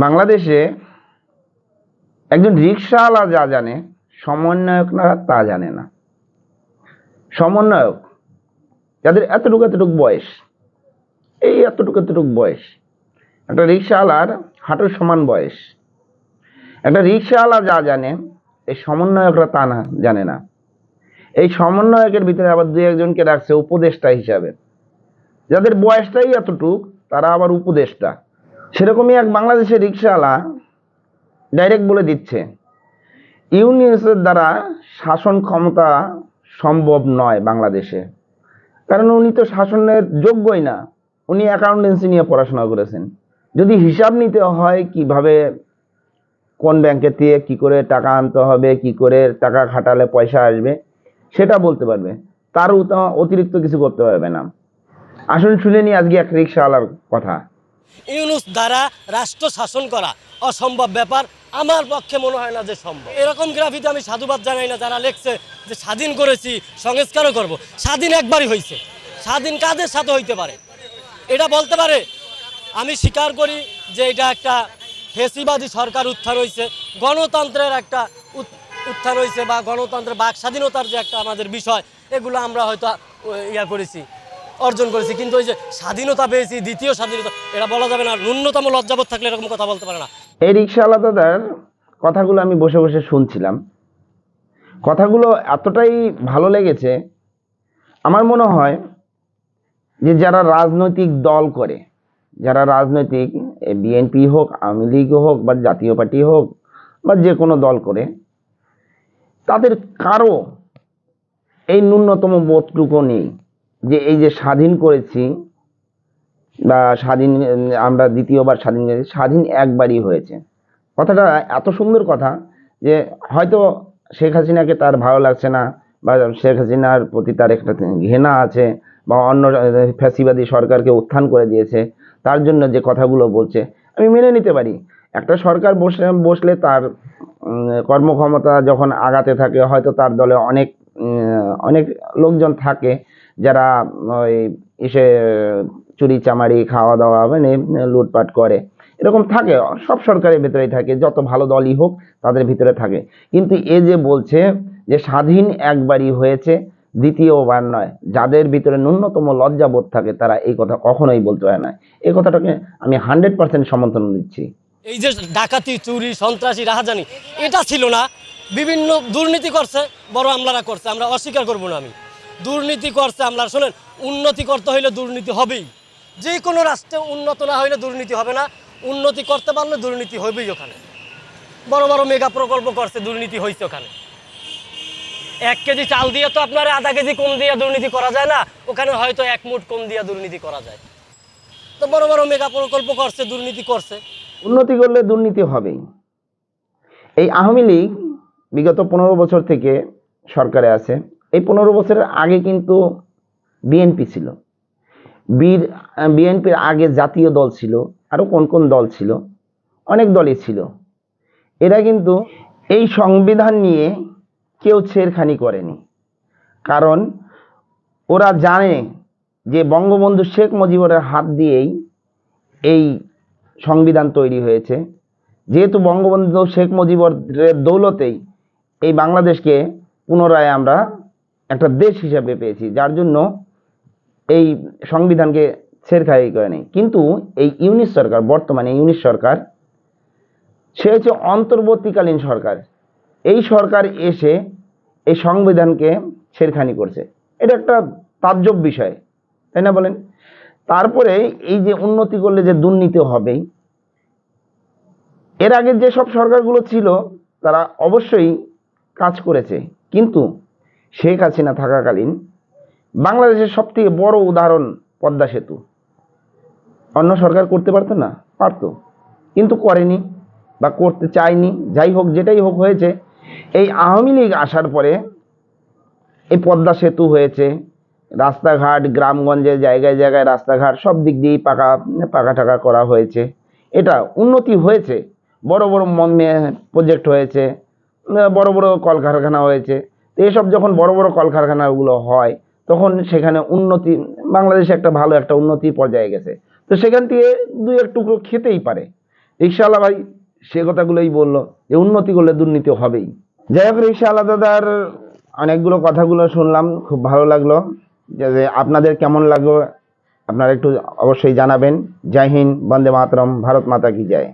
বাংলাদেশে একজন রিক্সাওয়ালা যা জানে সমন্বয়করা তা জানে না। সমন্বয়ক, যাদের এতটুকু এতটুকু বয়স, এই এতটুকু এতটুকু বয়স। একটা রিক্সাওয়ালার হাঁটুর সমান বয়স। একটা রিক্সাওয়ালা যা জানে, এই সমন্বয়করা তা না, জানে না। এই সমন্বয়কের ভিতরে আবার দুই একজনকে রাখছে উপদেষ্টা হিসাবে। যাদের বয়সটাই এতটুক, তারা আবার উপদেষ্টা। সেরকমই এক বাংলাদেশের রিক্সাওয়ালা ডাইরেক্ট বলে দিচ্ছে ইউনিয়নের দ্বারা শাসন ক্ষমতা সম্ভব নয় বাংলাদেশে। কারণ উনি তো শাসনের যোগ্যই না, উনি অ্যাকাউন্টেন্সি নিয়ে পড়াশোনা করেছেন। যদি হিসাব নিতে হয় কীভাবে, কোন ব্যাংকে দিয়ে কি করে টাকা আনতে হবে, কি করে টাকা খাটালে পয়সা আসবে, সেটা বলতে পারবে। তার অতিরিক্ত কিছু করতে পারবে না। আসুন শুনে নি আজকে এক রিক্সাওয়ালার কথা। ইউনুস দ্বারা রাষ্ট্র শাসন করা অসম্ভব ব্যাপার। আমার পক্ষে মনে হয় না যে সম্ভব। এরকম গ্রাফিতে আমি সাধুবাদ জানাই না, যারা লেখছে যে স্বাধীন করেছি, সংস্কারও করব। স্বাধীন একবারই হয়েছে স্বাধীন কাদের সাথে হইতে পারে? এটা বলতে পারে, আমি স্বীকার করি যে এটা একটা ফেসিবাদী সরকার উত্থান হয়েছে গণতন্ত্রের একটা উত্থান হয়েছে বা গণতন্ত্রের বাক স্বাধীনতার যে একটা আমাদের বিষয়, এগুলো আমরা হয়তো ইয়া করেছি। অর্জন করেছি। কিন্তু ওই যে স্বাধীনতা পেয়েছি, দ্বিতীয় স্বাধীনতা, এটা বলা যাবে না। ন্যূনতম লজ্জাবোধ থাকলে এরকম কথা বলতে পারে না। এই রিক্সাওয়ালা দাদার কথাগুলো আমি বসে বসে শুনছিলাম। কথাগুলো এতটাই ভালো লেগেছে, আমার মনে হয় যে যারা রাজনৈতিক দল করে, যারা রাজনৈতিক বিএনপি হোক, আওয়ামী লীগ হোক, বা জাতীয় পার্টি হোক, বা যে কোনো দল করে, তাদের কারও এই ন্যূনতম বোধটুকু নেই। যে এই যে স্বাধীন করেছি বা স্বাধীন, আমরা দ্বিতীয়বার স্বাধীন হয়েছি স্বাধীন একবারই হয়েছে। কথাটা এত সুন্দর কথা যে হয়তো শেখ হাসিনাকে তার ভালো লাগছে না বা শেখ হাসিনার প্রতি তার একটা ঘৃণা আছে বা অন্য ফ্যাসিবাদী সরকারকে উত্থান করে দিয়েছে, তার জন্য যে কথাগুলো বলছে, আমি মেনে নিতে পারি। একটা সরকার বসে বসলে তার কর্মক্ষমতা যখন আগাতে থাকে, হয়তো তার দলে অনেক অনেক লোকজন থাকে যারা ওই এসে চুরি চামারি খাওয়া দাওয়া মানে লুটপাট করে, এরকম থাকে। সব সরকারের ভেতরেই থাকে। যত ভালো দলই হোক, তাদের ভিতরে থাকে। কিন্তু এ যে বলছে যে স্বাধীন একবারই হয়েছে, দ্বিতীয়বার নয়। যাদের ভিতরে ন্যূনতম লজ্জাবোধ থাকে, তারা এই কথা কখনোই বলতে পারে না। এই কথাটাকে আমি হান্ড্রেড পার্সেন্ট সমর্থন দিচ্ছি। এই যে ডাকাতি, চুরি, সন্ত্রাসী, রাহাজানি, এটা ছিল না। বিভিন্ন দুর্নীতি করছে, বড় আমলারা করছে। আমরা অস্বীকার করব না আমি। দুর্নীতি করছে আমরা। শোনেন, উন্নতি করতে হইলে দুর্নীতি হবেই। যে কোনো রাষ্ট্রে উন্নত না হইলে দুর্নীতি হবে না। উন্নতি করতে পারলে দুর্নীতি হবেই ওখানে। বড় বড় মেগা প্রকল্প করছে, দুর্নীতি হয়েছে ওখানে। এক কেজি চাল দিয়ে তো আপনার আধা কেজি কম দিয়ে দুর্নীতি করা যায় না। ওখানে হয়তো এক মুঠ কম দিয়ে দুর্নীতি করা যায়। তো বড় বড় মেগা প্রকল্প করছে, দুর্নীতি করছে। উন্নতি করলে দুর্নীতি হবেই। এই আওয়ামী লীগ বিগত পনেরো বছর থেকে সরকারে আছে। এই পনেরো বছরের আগে কিন্তু বিএনপি ছিল। বীর বিএনপির আগে জাতীয় দল ছিল আরও কোন কোন দল ছিল, অনেক দলই ছিল। এরা কিন্তু এই সংবিধান নিয়ে কেউ ছেড়খানি করেনি। কারণ ওরা জানে যে বঙ্গবন্ধু শেখ মুজিবুরের হাত দিয়েই এই সংবিধান তৈরি হয়েছে। যেহেতু বঙ্গবন্ধু শেখ মুজিবুরের দৌলতেই এই বাংলাদেশকে পুনরায় আমরা একটা দেশ হিসাবে পেয়েছি, যার জন্য এই সংবিধানকে ছেড়খাই করে নেই। কিন্তু এই ইউনিট সরকার, বর্তমানে ইউনিট সরকার, সে হচ্ছে অন্তর্বর্তীকালীন সরকার। এই সরকার এসে এই সংবিধানকে ছেড়খানি করছে। এটা একটা তাজ্জব বিষয়, তাই না বলেন? তারপরে এই যে উন্নতি করলে যে দুর্নীতি হবেই, এর আগে যে সব সরকারগুলো ছিল, তারা অবশ্যই কাজ করেছে। কিন্তু শেখ হাসিনা থাকাকালীন বাংলাদেশের সব থেকে বড় উদাহরণ পদ্মা সেতু। অন্য সরকার করতে পারতো না, পারতো। কিন্তু করেনি বা করতে চায়নি, যাই হোক যেটাই হোক হয়েছে। এই আওয়ামী লীগ আসার পরে এই পদ্মা সেতু হয়েছে, রাস্তাঘাট গ্রামগঞ্জে জায়গায় জায়গায় রাস্তাঘাট, সব দিক দিয়েই পাকা পাকা টাকা করা হয়েছে। এটা উন্নতি হয়েছে, বড় বড় প্রজেক্ট হয়েছে, বড় বড় কলকারখানা হয়েছে। তো এসব যখন বড় বড় কলকারখানাগুলো হয়, তখন সেখানে উন্নতি, বাংলাদেশে একটা ভালো একটা উন্নতি পর্যায়ে গেছে। তো সেখান থেকে দুই এক টুকরো খেতেই পারে। রিক্সাওয়ালা ভাই সে কথাগুলোই বলল যে উন্নতি করলে দুর্নীতি হবেই। যাই হোক রিক্সাওয়ালা দাদার অনেকগুলো কথাগুলো শুনলাম, খুব ভালো লাগল। যে আপনাদের কেমন লাগল, আপনারা একটু অবশ্যই জানাবেন। জয় হিন্দ, বন্দে মাতরম, ভারত মাতা কি জয়।